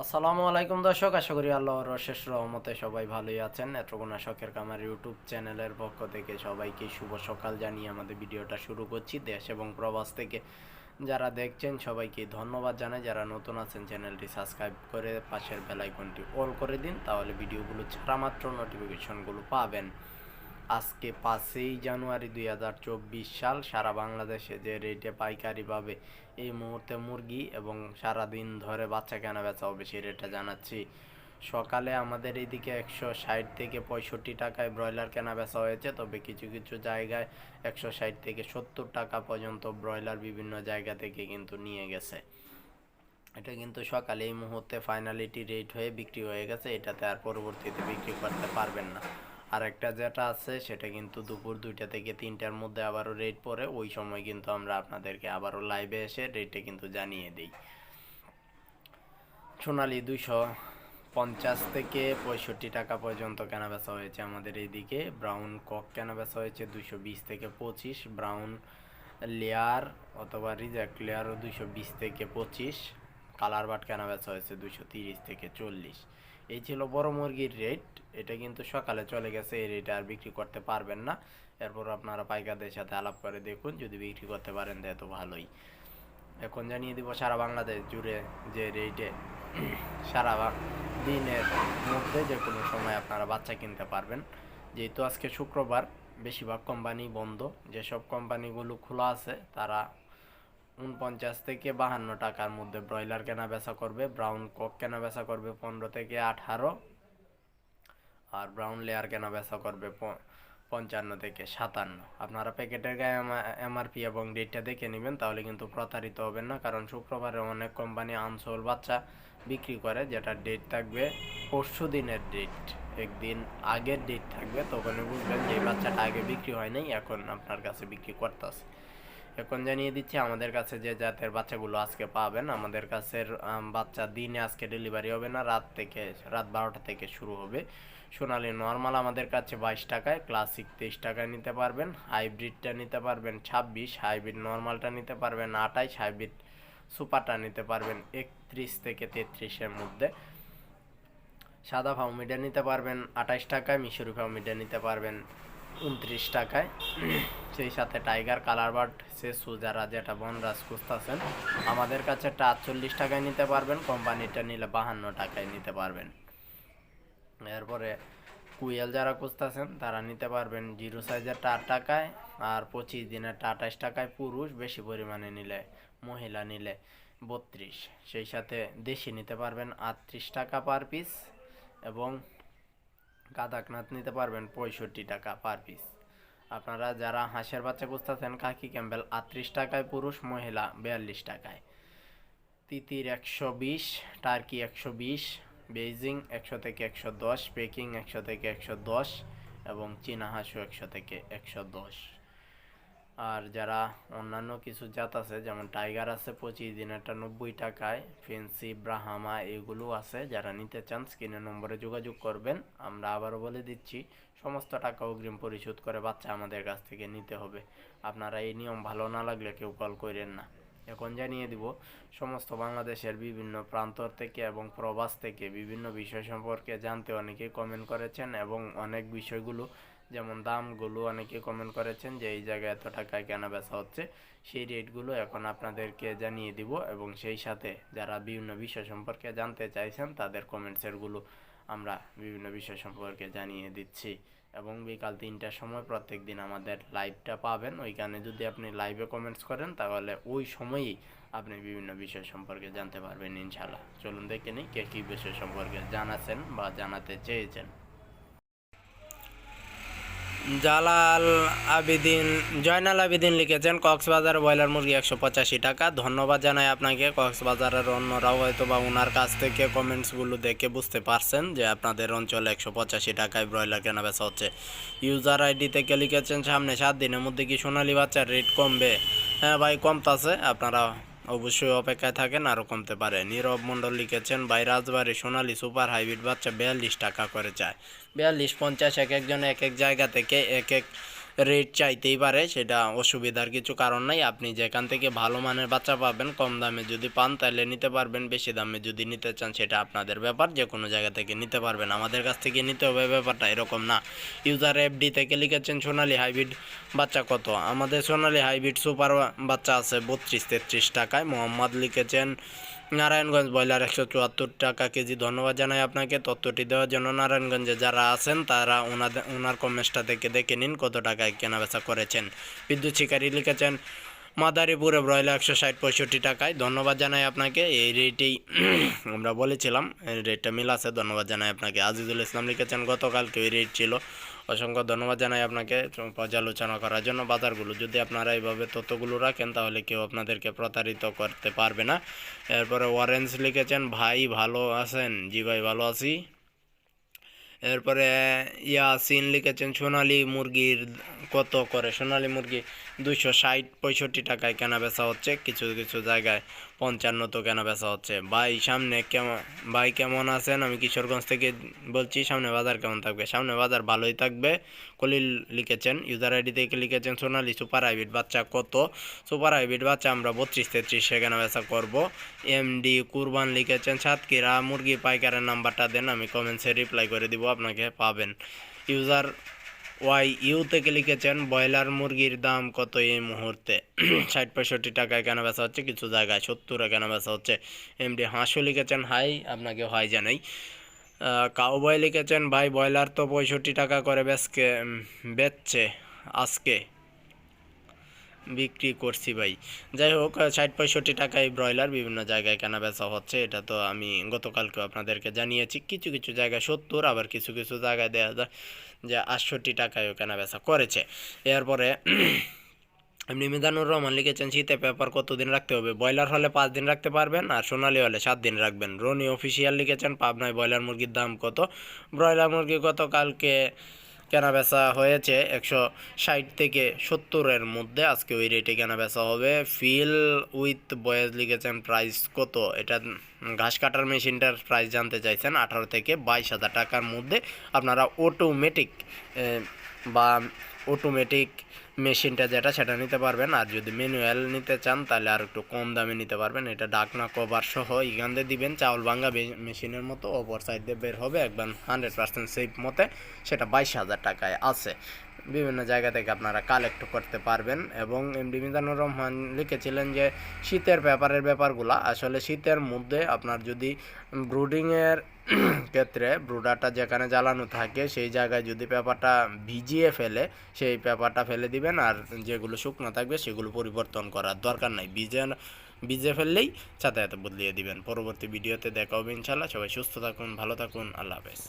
আসসালামু আলাইকুম দর্শক, আশা করি আল্লাহর অশেষ রহমতে সবাই ভালোই আছেন। নেত্রকোনা শখের কামার ইউটিউব চ্যানেলের পক্ষ থেকে সবাইকে শুভ সকাল জানিয়ে আমাদের ভিডিওটা শুরু করছি। দেশ এবং প্রবাস থেকে যারা দেখছেন, সবাইকে ধন্যবাদ জানাই। যারা নতুন আছেন, চ্যানেলটি সাবস্ক্রাইব করে পাশের বেল আইকনটি অল করে দিন, তাহলে ভিডিওগুলো ছাড়া মাত্র নোটিফিকেশনগুলো পাবেন। আজকে পাঁচই জানুয়ারি দুই হাজার চব্বিশ সাল সারা বাংলাদেশে যে রেটে পাইকারি পাবে এই মুহূর্তে মুরগি এবং সারা দিন ধরে বাচ্চা কেনা বেচা হবে সেই রেটটা জানাচ্ছি। সকালে আমাদের এইদিকে একশো ষাট থেকে পঁয়ষট্টি টাকায় ব্রয়লার কেনা বেচা হয়েছে, তবে কিছু কিছু জায়গায় একশো ষাট থেকে সত্তর টাকা পর্যন্ত ব্রয়লার বিভিন্ন জায়গা থেকে কিন্তু নিয়ে গেছে। এটা কিন্তু সকালে এই মুহূর্তে ফাইনালিটি রেট হয়ে বিক্রি হয়ে গেছে, এটাতে আর পরবর্তীতে বিক্রি করতে পারবেন না। আর একটা যেটা আছে, সেটা কিন্তু দুপুর দুইটা থেকে তিনটার মধ্যে আবারও রেট পড়ে। ওই সময় কিন্তু আমরা আপনাদেরকে আবারও লাইভে এসে রেটে কিন্তু জানিয়ে দিই। সোনালি দুইশো পঞ্চাশ থেকে পঁয়ষট্টি টাকা পর্যন্ত কেনা বেচা হয়েছে আমাদের এইদিকে। ব্রাউন কক কেনা বেচা হয়েছে দুশো বিশ থেকে পঁচিশ। ব্রাউন লেয়ার অথবা রিজেক্ট লেয়ারও দুশো বিশ থেকে পঁচিশ। কালার বাট কেনা বেচা হয়েছে দুশো তিরিশ থেকে চল্লিশ। এই ছিল বড় মুরগির রেট এটা কিন্তু সকালে চলে গেছে, এই রেটে আর বিক্রি করতে পারবেন না। এরপর আপনারা পাইকারদের সাথে আলাপ করে দেখুন, যদি বিক্রি করতে পারেন তাহলে তো ভালোই। এখন জানিয়ে দিব, সারা বাংলাদেশ জুড়ে যে রেটে সারা দিনের মধ্যে যে কোনো সময় আপনারা বাচ্চা কিনতে পারবেন। যেহেতু আজকে শুক্রবার, বেশিরভাগ কোম্পানি বন্ধ। যেসব কোম্পানিগুলো খোলা আছে, তারা উনপঞ্চাশ থেকে বাহান্ন টাকার মধ্যে ব্রয়লার কেনা বেচা করবে ব্রাউন কক কেনা বেচা করবে পনেরো থেকে আঠারো, আর ব্রাউন লেয়ার কেনা বেচা করবে পঞ্চান্ন থেকে সাতান্ন। আপনারা প্যাকেটের গায়ে এমআরপি এবং ডেটটা দেখে নেবেন, তাহলে কিন্তু প্রতারিত হবেন না, কারণ শুক্রবারে অনেক কোম্পানি আনসোল বাচ্চা বিক্রি করে যেটা ডেট থাকবে পরশু দিনের ডেট একদিন আগের ডেট থাকবে, তখনই বুঝবেন যে বাচ্চাটা আগে বিক্রি হয় নাই, এখন আপনার কাছে বিক্রি করতেছে। এখন জানিয়ে দিচ্ছি, আমাদের কাছে যে জাতের বাচ্চাগুলো আজকে পাবেন, আমাদের কাছের বাচ্চা দিনে আজকে ডেলিভারি হবে না, রাত থেকে, রাত বারোটা থেকে শুরু হবে। সোনালি নর্মাল আমাদের কাছে বাইশ টাকায় ক্লাসিক তেইশ টাকায় নিতে পারবেন হাইব্রিডটা নিতে পারবেন ছাব্বিশ হাইব্রিড নর্মালটা নিতে পারবেন আটাইশ হাইব্রিড সুপারটা নিতে পারবেন একত্রিশ থেকে তেত্রিশের মধ্যে। সাদা ফাউমিটা নিতে পারবেন আঠাইশ টাকায়, মিশরি ফাউমিটা নিতে পারবেন উনত্রিশ টাকায়। সেই সাথে টাইগার, কালার বার্ড, সে সুজারা যেটা বনরাজ খুঁজতেছেন। আমাদের কাছে একটা আটচল্লিশ টাকায় নিতে পারবেন, কোম্পানিটা নিলে বাহান্ন টাকায় নিতে পারবেন। এরপরে কুইয়েল যারা খুঁজতেছেন, তারা নিতে পারবেন জিরো সাইজেরটা আট টাকায় আর পঁচিশ দিনেরটা আঠাশ টাকায় পুরুষ, বেশি পরিমাণে নিলে মহিলা নিলে বত্রিশ। সেই সাথে দেশি নিতে পারবেন আটত্রিশ টাকা পার পিস এবং গাদাকনাথ নিতে পারবেন পঁয়ষট্টি টাকা পার পিস আপনারা যারা হাঁসের বাচ্চা খুঁজতেছেন, কাকি ক্যাম্বেল আটত্রিশ টাকায়, পুরুষ মহিলা বিয়াল্লিশ টাকায়। তিতির একশো বিশ, টার্কি একশো বিশ, বেইজিং একশো থেকে একশো দশ, পেকিং একশো থেকে একশো দশ, এবং চীনা হাঁসও একশো থেকে একশো দশ। আর যারা অন্যান্য কিছু জাত আছে, যেমন টাইগার আছে পঁচিশ দিনেরটা নব্বই টাকায়, ফেন্সি, ব্রাহামা এগুলো আছে, যারা নিতে চান স্ক্রিনের নম্বরে যোগাযোগ করবেন। আমরা আবারও বলে দিচ্ছি, সমস্ত টাকা অগ্রিম পরিশোধ করে বাচ্চা আমাদের কাছ থেকে নিতে হবে। আপনারা এই নিয়ম ভালো না লাগলে কেউ কল করেন না। এখন জানিয়ে দিব, সমস্ত বাংলাদেশের বিভিন্ন প্রান্তর থেকে এবং প্রবাস থেকে বিভিন্ন বিষয় সম্পর্কে জানতে অনেকেই কমেন্ট করেছেন এবং অনেক বিষয়গুলো যেমন দামগুলো অনেকে কমেন্ট করেছেন যে, এই জায়গায় এত টাকায় কেনা বেচা হচ্ছে? সেই রেটগুলো এখন আপনাদেরকে জানিয়ে দিব এবং সেই সাথে যারা বিভিন্ন বিষয় সম্পর্কে জানতে চাইছেন, তাদের কমেন্টসেরগুলো আমরা বিভিন্ন বিষয় সম্পর্কে জানিয়ে দিচ্ছি। এবং বিকাল তিনটার সময় প্রত্যেক দিন আমাদের লাইভটা পাবেন। ওইখানে যদি আপনি লাইভে কমেন্টস করেন, তাহলে ওই সময়ই আপনি বিভিন্ন বিষয় সম্পর্কে জানতে পারবেন ইনশাল্লাহ চলুন দেখে নিই কে কী বিষয় সম্পর্কে জানাচ্ছেন বা জানাতে চেয়েছেন। জালাল আবিদিন, জয়নাল আবিদিন লিখেছেন, কক্সবাজার ব্রয়লার মুরগি একশো পঁচাশি টাকা। ধন্যবাদ জানাই আপনাকে। কক্সবাজারের অন্যরাও হয়তো বা ওনার কাছ থেকে কমেন্টসগুলো দেখে বুঝতে পারছেন যে আপনাদের অঞ্চলে একশো পঁচাশি টাকায় ব্রয়লার কেনা বেচা হচ্ছে। ইউজার আইডি থেকে লিখেছেন, সামনে সাত দিনের মধ্যে কি সোনালী বাচ্চার রেট কমবে? হ্যাঁ ভাই, কমতাছে। আপনারা অবশ্যই অপেক্ষায় থাকেন, আরও কমতে পারে। নীরব মণ্ডল লিখেছেন, ভাই, রাজবাড়ি সোনালি সুপার হাইব্রিড বাচ্চা বিয়াল্লিশ টাকা করে চায়। বিয়াল্লিশ, পঞ্চাশ এক একজন এক এক জায়গা থেকে এক এক রেট চাইতেই পারে, সেটা অসুবিধার কিছু কারণ নাই। আপনি যেখান থেকে ভালো মানের বাচ্চা পাবেন, কম দামে যদি পান, তাহলে নিতে পারবেন। বেশি দামে যদি নিতে চান, সেটা আপনাদের ব্যাপার। যে কোনো জায়গা থেকে নিতে পারবেন। আমাদের কাছ থেকে নিতে হবে ব্যাপারটা এরকম না। ইউজার এফডি থেকে লিখেছেন, সোনালি হাইব্রিড বাচ্চা কত? আমাদের সোনালি হাইব্রিড সুপার বাচ্চা আছে বত্রিশ তেত্রিশ টাকায়। মোহাম্মদ লিখেছেন নারায়ণগঞ্জ ব্রয়লার একশো চুয়াত্তর টাকা কেজি ধন্যবাদ জানাই আপনাকে। তথ্যটি দেওয়ার জন্য নারায়ণগঞ্জে যারা আছেন, তারা ওনাদের ওনার কমেন্টসটা থেকে দেখে নিন কত টাকায় কেনাবেচা করেছেন। বিদ্যুৎ শিকারী লিখেছেন মাদারীপুরে ব্রয়লার একশো ষাট পঁয়ষট্টি টাকায়। ধন্যবাদ জানাই আপনাকে। এই রেটেই আমরা বলেছিলাম রেটটা মিল আছে। ধন্যবাদ জানাই আপনাকে। আজিজুল ইসলাম লিখেছেন, গতকালকে ওই রেট ছিল। অসংখ্য ধন্যবাদ জানাই আপনাকে পর্যালোচনা করার জন্য। বাজারগুলো যদি আপনারা এইভাবে তথ্যগুলো রাখেন, তাহলে কেউ আপনাদেরকে প্রতারিত করতে পারবে না। এরপরে ওয়ারেন্স লিখেছেন, ভাই ভালো আছেন? জি ভাই, ভালো আছি। এরপরে ইয়াসিন লিখেছেন, সোনালি মুরগির কত করে? সোনালি মুরগি দুইশো ষাট পঁয়ষট্টি টাকায় কেনা বেচা হচ্ছে কিছু কিছু জায়গায়। পঞ্চান্ন তো কেনা বেচা হচ্ছে? ভাই, সামনে কেমন, ভাই কেমন আছেন? আমি কিশোরগঞ্জ থেকে বলছি, সামনে বাজার কেমন থাকবে? সামনে বাজার ভালোই থাকবে, কলিল লিখেছেন ইউজার আইডি থেকে লিখেছেন, সোনালি সুপার হাইব্রিড বাচ্চা কত? সুপার হাইব্রিড বাচ্চা আমরা বত্রিশ তেত্রিশে কেনা বেচা করব। এমডি কুরবান লিখেছেন, সাতক্ষীরা মুরগি পাইকারের নাম্বারটা দেন, আমি কমেন্টসে রিপ্লাই করে দিব, আপনাকে পাবেন। ইউজার ওয়াই ইউতে লিখেছেন ব্রয়লার মুরগির দাম কত এই মুহূর্তে? ষাট পঁয়ষট্টি টাকায় কেনা বেচা হচ্ছে? কিছু জায়গায় সত্তরে কেনা বেচা হচ্ছে? এমডি হাঁসও লিখেছেন, হাই, আপনাকে হাই জানাই কাউবয় লিখেছেন, ভাই, ব্রয়লার তো পঁয়ষট্টি টাকা করে বেচকে বেচছে, আজকে। বিক্রি করছি ভাই। যাই হোক ষাট পঁয়ষট্টি টাকায় ব্রয়লার বিভিন্ন জায়গায় কেনা বেচা হচ্ছে, এটা তো আমি গতকালকে আপনাদেরকে জানিয়েছি। কিছু কিছু জায়গায় সত্তর, আবার কিছু কিছু জায়গায় দেওয়া যায় যে আটষট্টি টাকায়ও কেনা বেচা করেছে। এরপরে আপনি মিজানুর রহমান লিখেছেন, শীতে পেপার কতদিন রাখতে হবে? ব্রয়লার হলে পাঁচ দিন রাখতে পারবেন আর সোনালি হলে সাত দিন রাখবেন। রনি অফিসিয়াল লিখেছেন, পাবনায় ব্রয়লার মুরগির দাম কত? ব্রয়লার মুরগি গতকালকে কেনা বেচা হয়েছে একশো ষাট থেকে সত্তরের মধ্যে। আজকে ওই রেটে কেনা বেচা হবে। ফিল উইথ বয়েজ লিখেছেন প্রাইস কত? এটা ঘাস কাটার মেশিনটার প্রাইস জানতে চাইছেন, আঠারো থেকে বাইশ হাজার টাকার মধ্যে। আপনারা অটোমেটিক বা অটোমেটিক মেশিনটা যেটা, সেটা নিতে পারবেন। আর যদি ম্যানুয়াল নিতে চান, তাহলে আর একটু কম দামে নিতে পারবেন। এটা ডাকনা, কভার সহ এখান দিয়ে দিবেন। চাউল ভাঙ্গা মেশিনের মতো ওপর সাইড দিয়ে বের হবে। একদম হান্ড্রেড পার্সেন্ট সেফ মতে সেটা বাইশ হাজার টাকায় আছে। বিভিন্ন জায়গা থেকে আপনারা কালেক্ট করতে পারবেন। এবং এমডি মিজানুর রহমান লিখেছিলেন যে, শীতের ব্যাপারের ব্যাপারগুলা। আসলে শীতের মধ্যে আপনার যদি ব্রুডিংয়ের ক্ষেত্রে ব্রুডারটা যেখানে জ্বালানো থাকে, সেই জায়গায় যদি পেপারটা ভিজিয়ে ফেলে, সেই পেপারটা ফেলে দিবেন আর যেগুলো শুকনো থাকবে সেগুলো পরিবর্তন করার দরকার নাই। ভিজে ভিজে ফেললেই যাতায়াত বদলিয়ে দিবেন। পরবর্তী ভিডিওতে দেখা হবে ইনশাল্লাহ সবাই সুস্থ থাকুন, ভালো থাকুন। আল্লাহ হাফেজ।